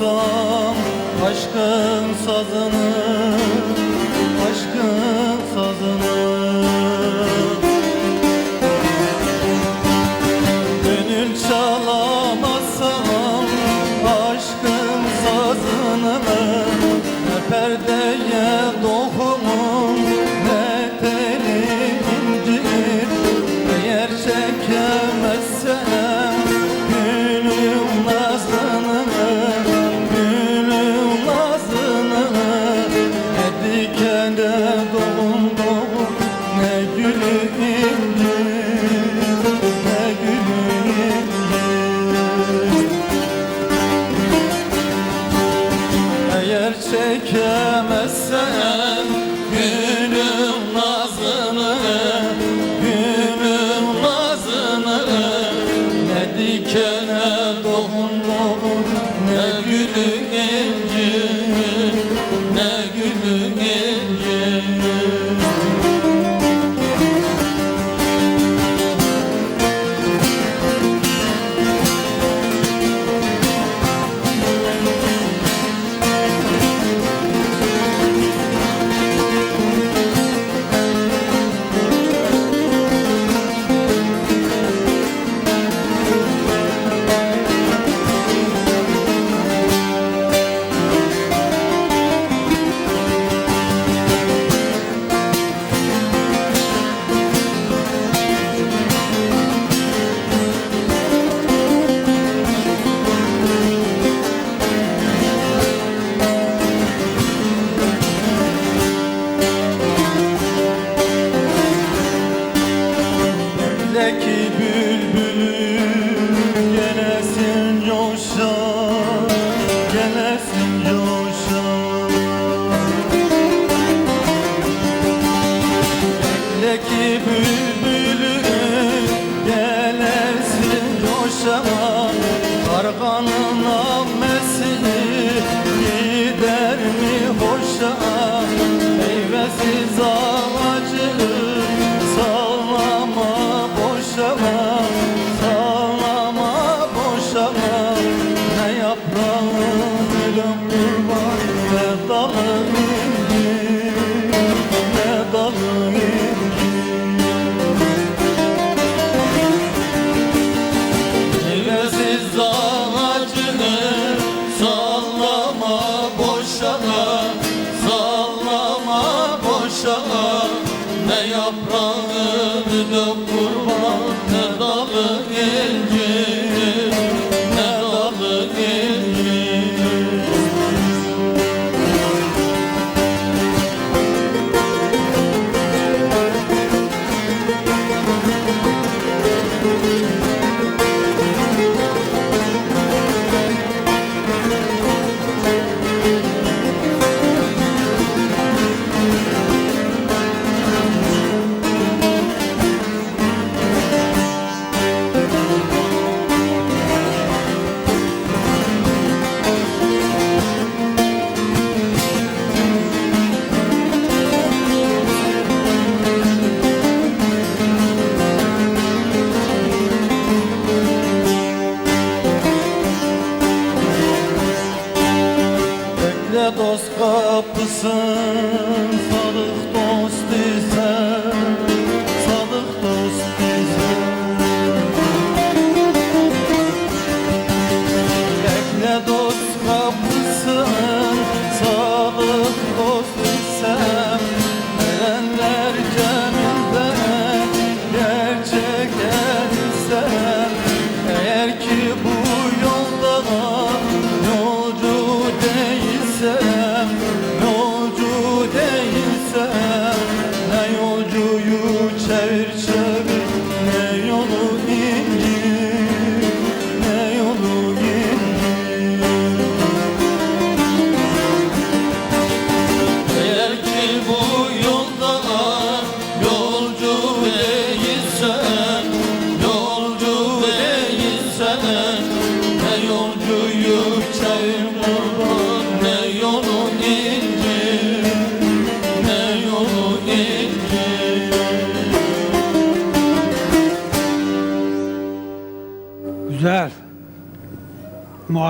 duysam aşkın sazını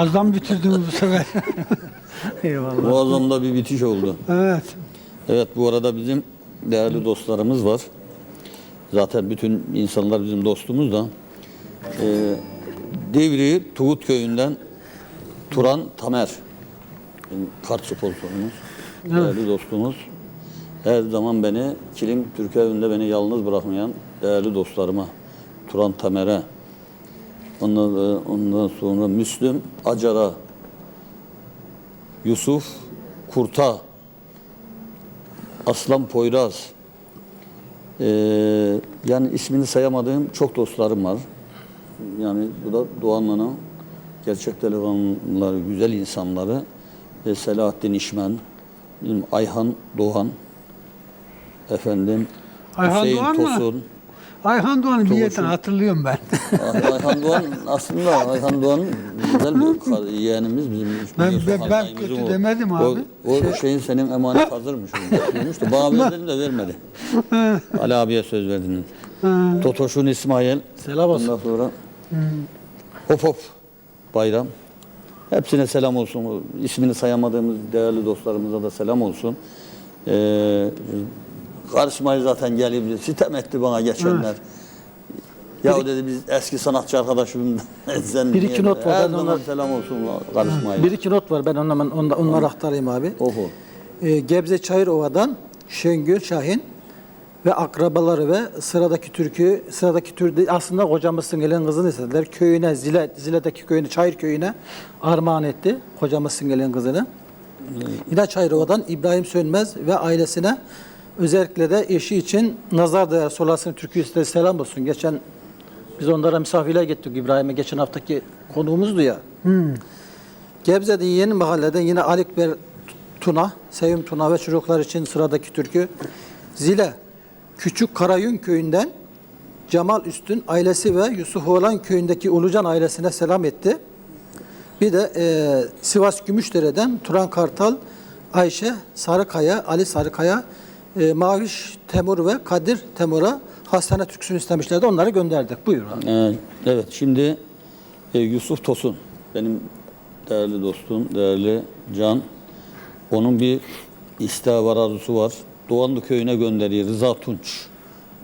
Muazzam bitirdiniz bu sefer. Eyvallah. Muazzam bir bitiş oldu. Evet. Evet bu arada bizim değerli dostlarımız var. Zaten bütün insanlar bizim dostumuz da. Ee, Divri Tuğut Köyü'nden Turan Tamer. Kart sponsorumuz. Değerli dostumuz. Her zaman beni Kilim Türk evinde beni yalnız bırakmayan değerli dostlarıma. Turan Tamer'e. Ondan, ondan sonra Müslüm Acar'a. Yusuf Kurt'a. Aslan Poyraz. Ee, yani ismini sayamadığım çok dostlarım var. Yani bu da Doğanlı'nın gerçek delikanlıları, güzel insanları. Ve Selahattin İşmen, Ayhan Doğan, efendim Ayhan Hüseyin Doğan mı? Ayhan Doğan'ı bir yerden hatırlıyorum ben. Ayhan Doğan aslında Ayhan Doğan güzel bir yeğenimiz bizim. Ben- ben- ben kötü o. demedim abi. O, o şeyin senin emanet hazırmış. Diyormuş da bana verdim de vermedi. Ali abiye söz verdiniz. Totoş'un İsmail. Selam olsun. Ondan sonra Hop Hop Bayram. Hepsine selam olsun. İsmini sayamadığımız değerli dostlarımıza da selam olsun. Ee, karışmayı zaten gelip sitem etti bana geçenler. Ya dedi biz eski sanatçı arkadaşım sen Bir iki not var, Her ben zaman onlar- selam olsun karışmayı. Bir iki not var ben onları, onları, onları aktarayım abi. Oho. Ee, Gebze Çayırova'dan Şengül Şahin ve akrabaları ve sıradaki türkü, sıradaki tür aslında kocamızın gelen kızını istediler. Köyüne, Zile, Zile'deki köyüne, Çayır köyüne armağan etti kocamızın gelen kızını. Yine Çayırova'dan İbrahim Sönmez ve ailesine özellikle de eşi için nazar değer solasını türkü istedi. Selam olsun. Geçen biz onlara misafirliğe gittik İbrahim'e. Geçen haftaki konuğumuzdu ya. Gebze'de yeni mahalleden yine Alikber Tuna, Sevim Tuna ve çocuklar için sıradaki türkü. Zile, Küçük Karayün köyünden Cemal Üstün ailesi ve Yusuf Oğlan köyündeki Ulucan ailesine selam etti. Bir de e, Sivas Gümüşdere'den Turan Kartal, Ayşe Sarıkaya, Ali Sarıkaya, e, Maviş Temur ve Kadir Temur'a hastane türküsünü istemişlerdi. Onları gönderdik. Buyur abi. Ee, evet şimdi e, Yusuf Tosun benim değerli dostum, değerli Can. Onun bir isteği var, arzusu var. Doğanlı köyüne gönderiyor. Rıza Tunç.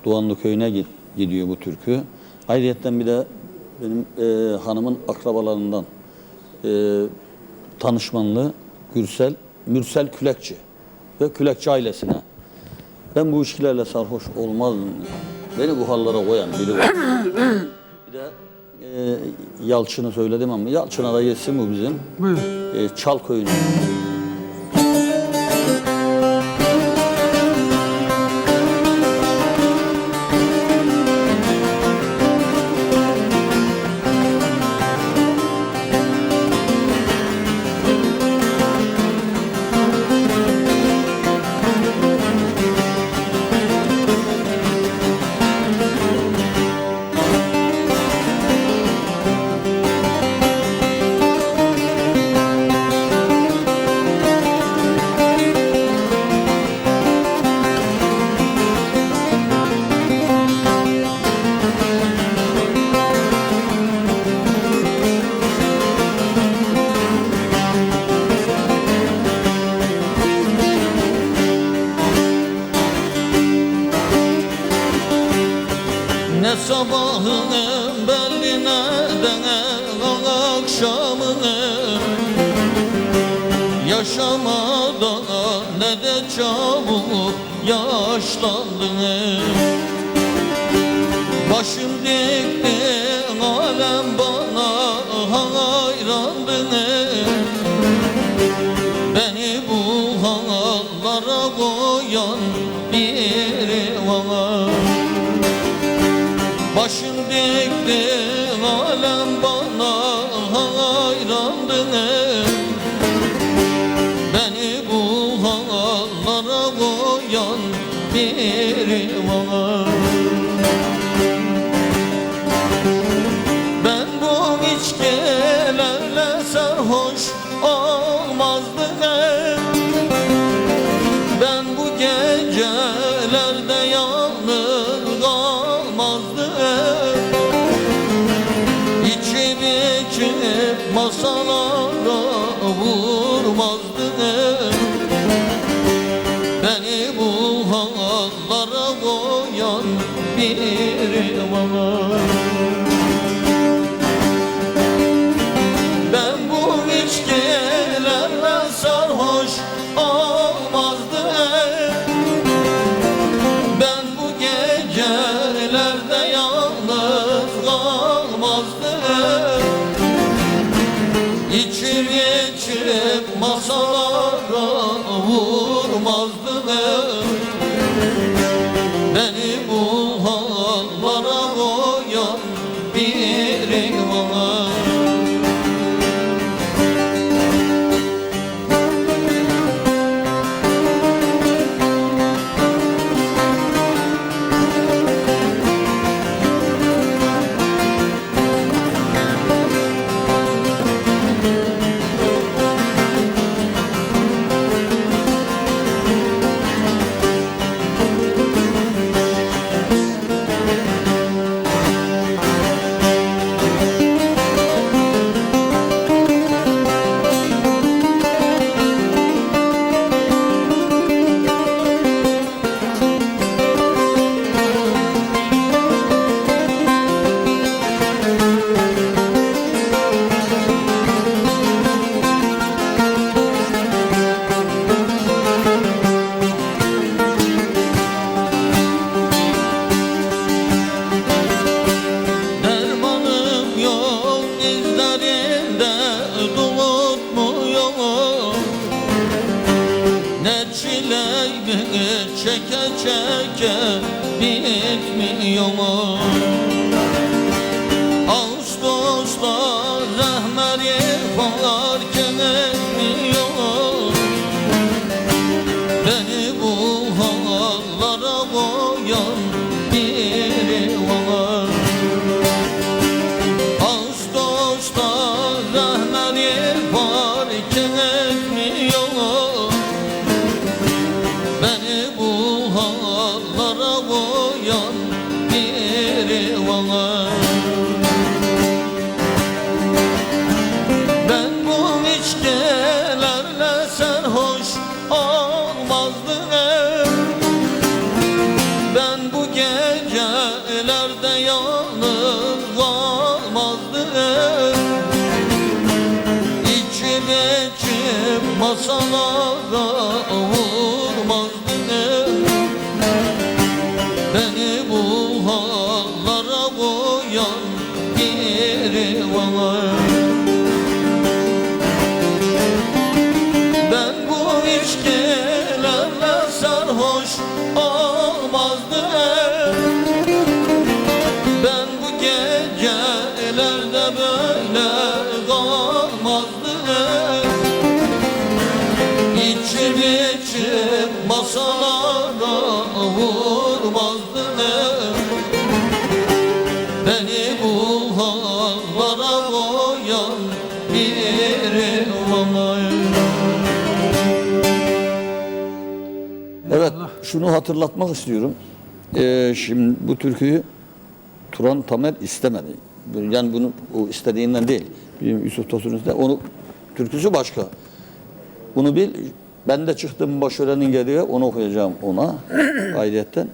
Doğanlı köyüne gidiyor bu türkü. Ayrıyeten bir de benim e, hanımın akrabalarından e, tanışmanlı Gürsel, Mürsel Külekçi ve Külekçi ailesine. Ben bu ilişkilerle sarhoş olmazdım. Beni bu hallere koyan biri var. bir de e, Yalçın'ı söyledim ama Yalçın'a da yesin bu bizim. Buyur. E, Çal köyünü. Ne sabahın belli ne de akşamın Yaşamadan ne de çabuk yaşlandın. Başım dikti alem bana hayrandı Başım dikti alem bana hayrandı Beni bu hallara koyan biri var. Ben bu içkilerle sarhoş olmazdım var Ben bu içkilerle sarhoş olmazdım. Ben bu gecelerde yalnız kalmazdım. İçip içip masalara vurmazdım. Beni bu hallara koyan biri İçim masalara vurmazdım Beni bu hallara koyan biri var Evet, şunu hatırlatmak istiyorum. Ee, şimdi bu türküyü Turan Tamer istemedi. Yani bunu o istediğinden değil. Bizim Yusuf Tosun'un onu türküsü başka. Bunu bil. Ben de çıktım başörenin geriye onu okuyacağım ona ayrıyetten.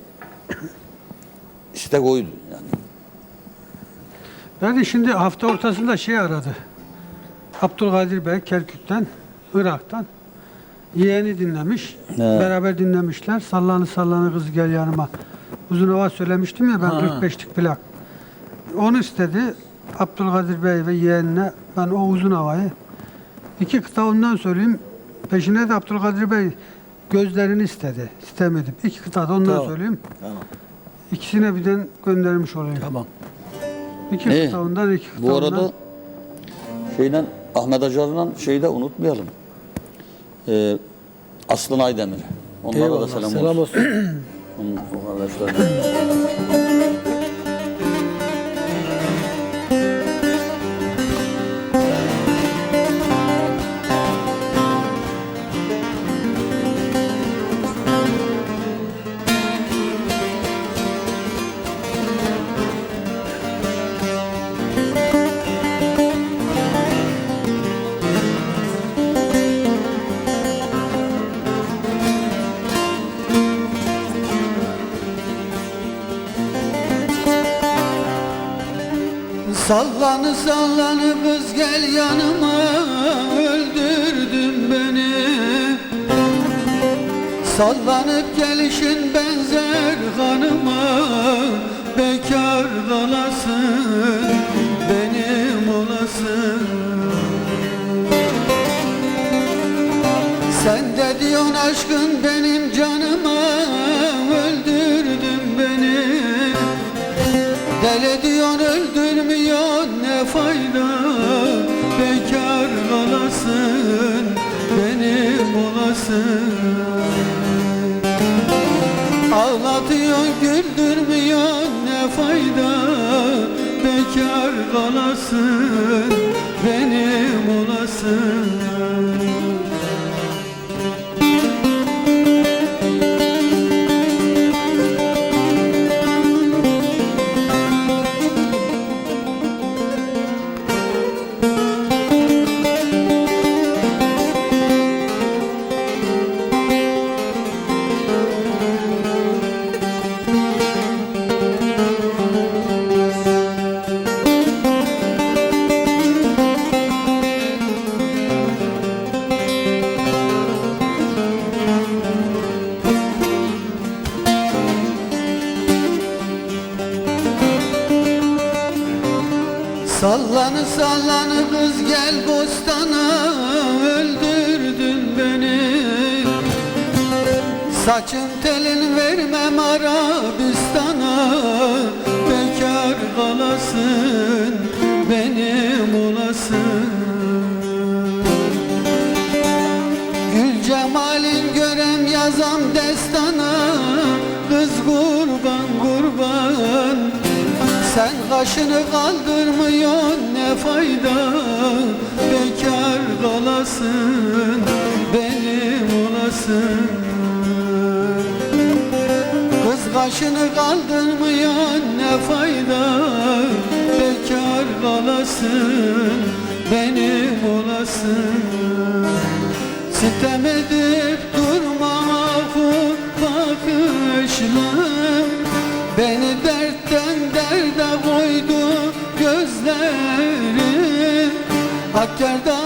İstek oydu yani. Ben de şimdi hafta ortasında şey aradı. Abdülkadir Bey Kerkük'ten, Irak'tan. Yeğeni dinlemiş. He. Beraber dinlemişler. Sallanı sallanı kız gel yanıma. Uzun hava söylemiştim ya ben Ha. 45'lik plak. Onu istedi. Abdülkadir Bey ve yeğenine ben o uzun havayı. iki kıta ondan söyleyeyim. Peşine de Abdülkadir Bey gözlerini istedi. İstemedim. İki kıta da ondan Tamam. söyleyeyim. Tamam. İkisine birden göndermiş olayım. Tamam. İki İyi. kıta ondan, iki kıta Bu ondan. arada şeyden Ahmet Acar'la şeyi de unutmayalım. Ee, Aslan Aydemir. Onlara da Eyvallah. selam, Selam olsun. olsun. Onun- o kardeşlerine. Sallanı sallanı kız gel yanıma öldürdün beni. Sallanıp gelişin benzer hanıma Bekar kalasın benim olasın. Sen de diyorsun aşkın benim canıma Öldürdün beni. Deli diyorsun öldürmüyor ne fayda Bekar kalasın benim olasın. Ağlatıyor güldürmüyor ne fayda Bekar kalasın benim olasın vermem Arabistan'a Bekar kalasın benim olasın. Gül cemalin görem yazam destana Kız kurban kurban. Sen kaşını kaldırmıyorsun ne fayda? Bekar kalasın benim olasın kaşını kaldırmıyorsun ne fayda? Bekar kalasın benim olasın. Sitem edip durma ahu bakışlım Beni dertten derde koydu gözlerin. Akkerdanı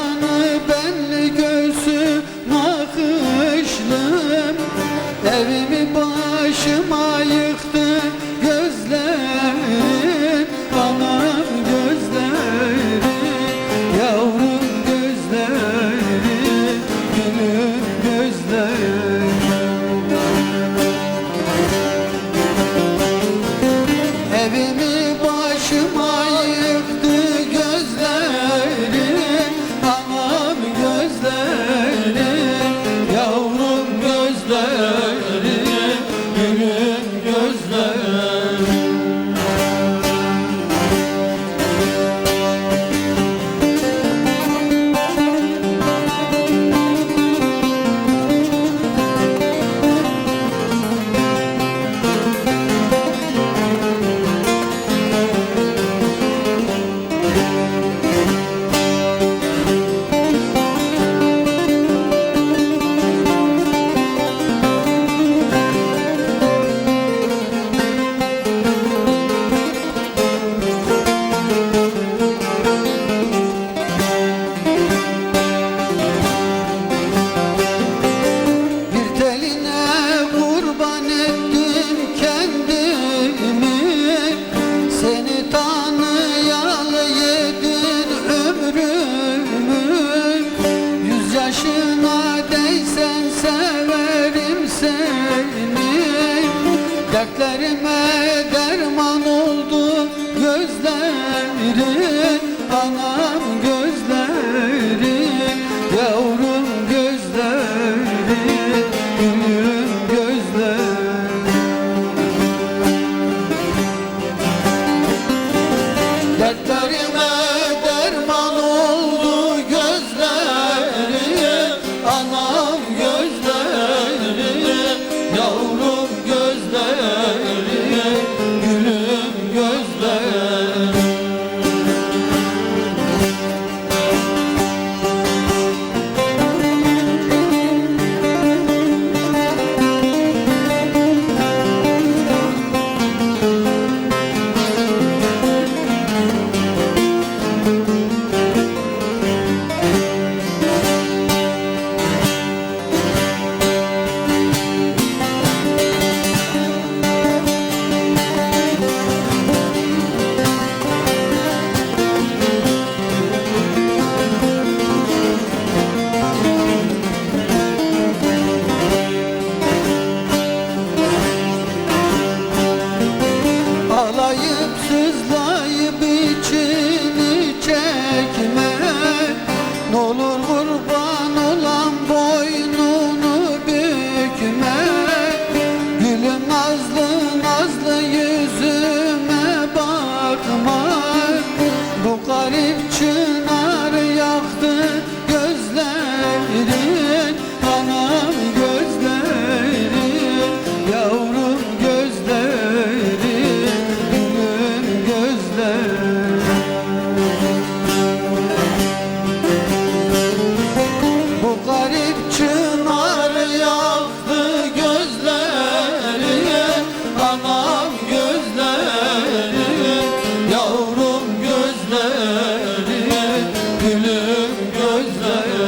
garip çınar yaktı gözleri Anam gözleri Yavrum gözleri Gülüm gözleri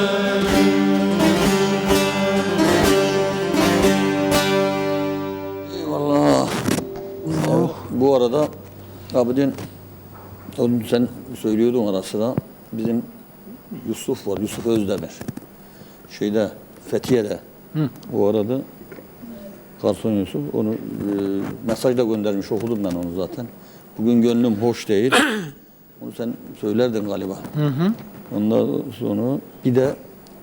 Eyvallah. Evet, bu arada Abidin sen söylüyordun ara sıra bizim Yusuf var, Yusuf Özdemir. Şeyde, Fethiye'de. O arada Garson Yusuf onu e, mesajla göndermiş okudum ben onu zaten. Bugün gönlüm hoş değil. Onu sen söylerdin galiba. Ondan sonra bir de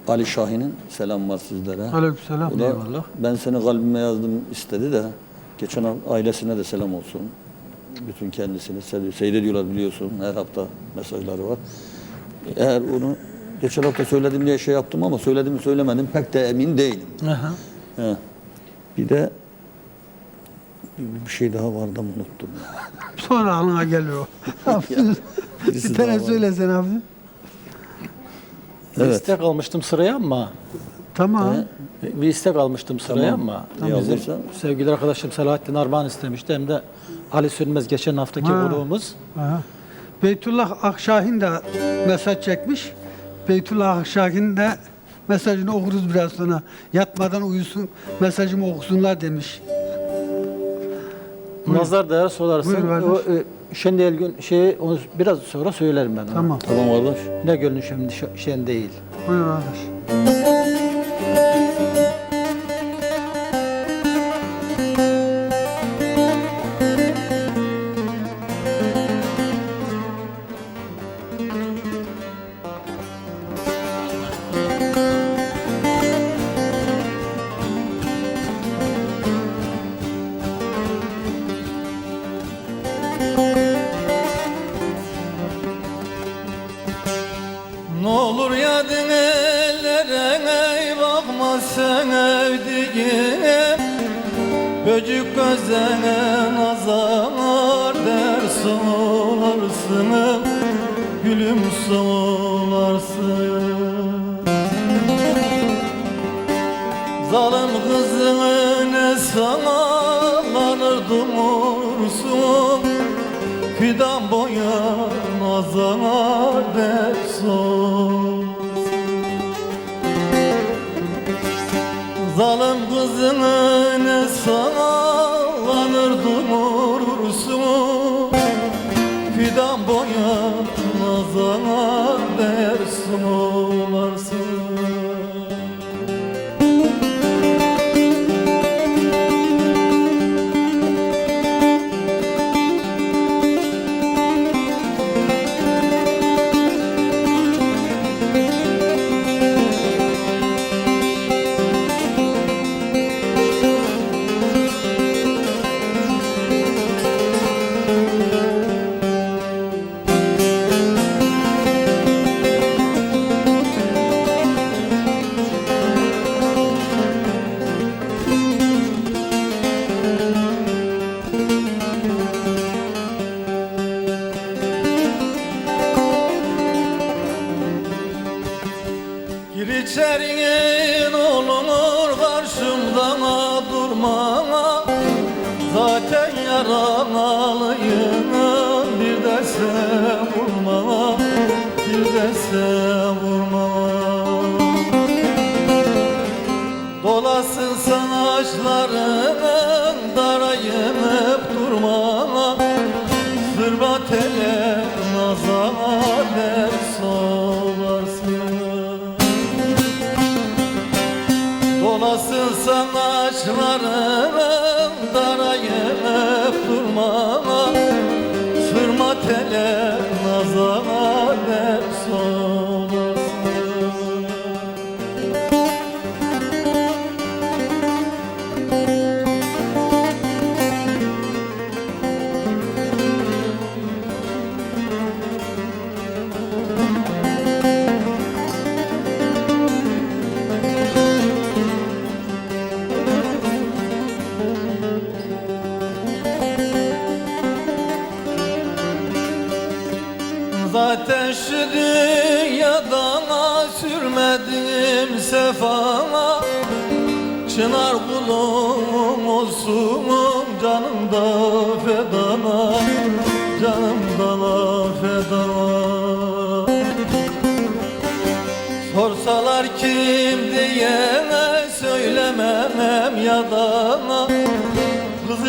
Ali Şahin'in selam var sizlere. Aleykümselam. O da Eyvallah. ben seni kalbime yazdım istedi de geçen ailesine de selam olsun. Bütün kendisini se- seyrediyorlar biliyorsun. Her hafta mesajları var. Eğer onu geçen hafta söyledim diye şey yaptım ama söyledim mi söylemedim pek de emin değilim. Aha. He. Bir de bir şey daha vardı ama unuttum. Sonra aklına geliyor. Birisi bir daha tane var. söylesen abi. Bir Evet. istek almıştım sıraya ama Tamam. bir istek almıştım sıraya Tamam. ama Tamam. bizim Yazdıysa. sevgili arkadaşım Selahattin Armağan istemişti hem de Ali Sönmez geçen haftaki Ha. konuğumuz. Aha. Beytullah Akşahin de mesaj çekmiş. Beytullah Akşahin de mesajını okuruz biraz sonra. Yatmadan uyusun, mesajımı okusunlar demiş. Nazar değer sorarsın. Buyur kardeş. O, e, Şendiyel gün şeyi onu biraz sonra söylerim ben. ona. Tamam. Tamam kardeş. Ne gönlün şimdi şen değil. Buyur kardeş. Nazar derson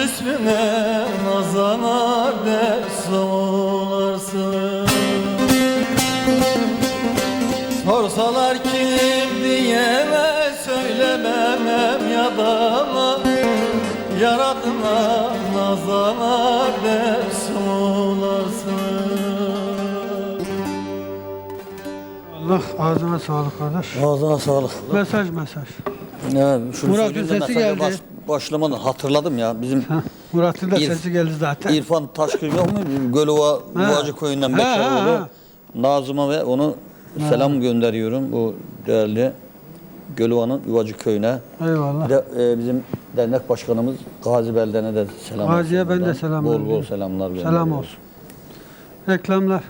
ismine nazana ders olarsın Sorsalar kim diye söylemem yadana Yaradına nazana ders olarsın Allah ağzına sağlık kardeş. Ağzına sağlık. Mesaj mesaj. Ya, şunu Murat'ın söyleyeyim de sesi mesaja geldi. baş- başlamadan hatırladım ya. Bizim Murat'ın da sesi geldi zaten. İrfan Taşkın yok mu? Gölova, Ha. Ha, ha, Bekeroğlu. ha. Nazım'a ve onu selam gönderiyorum. Bu değerli Gölova'nın Yuvacı köyüne. Eyvallah. Bir de e, bizim dernek başkanımız Gazi Belden'e de selam Gazi'ye ben de selam Bol bol selamlar gönderiyorum. Selam olsun. Reklamlar.